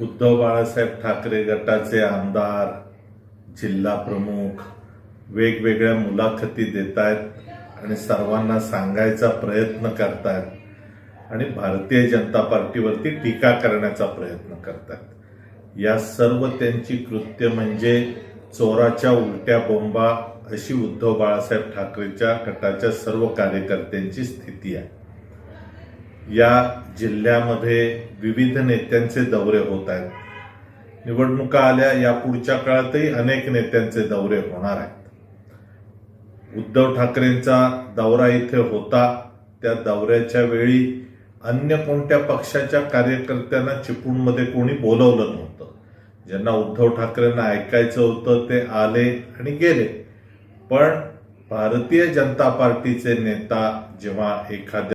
उद्धव बाळासाहेब ठाकरे गटाचे आमदार जिल्हा प्रमुख वेगवेगळ्या मुलाखती देत आहेत आणि सर्वांना सांगायचा प्रयत्न करतायत आणि भारतीय जनता पार्टीवरती टीका करण्याचा प्रयत्न करतात या सर्व त्यांची कृत्य म्हणजे चोराच्या उलट्या बोंबा अशी उद्धव बाळासाहेब ठाकरेच्या गटाच्या सर्व कार्यकर्त्यांची स्थिती आहे. या जिल्ह्यामध्ये विविध नेत्यांचे दौरे होत आहेत. निवडणुका आल्या या पुढच्या काळातही अनेक नेत्यांचे दौरे होणार आहेत. उद्धव ठाकरेंचा दौरा इथे होता. त्या दौऱ्याच्या वेळी अन्य कोणत्या पक्षाच्या कार्यकर्त्यांना चिपळूणमध्ये कोणी बोलवलं नव्हतं? ज्यांना उद्धव ठाकरेंना ऐकायचं होतं ते आले आणि गेले. पण भारतीय जनता पार्टीचे नेता जेव्हा एखाद्या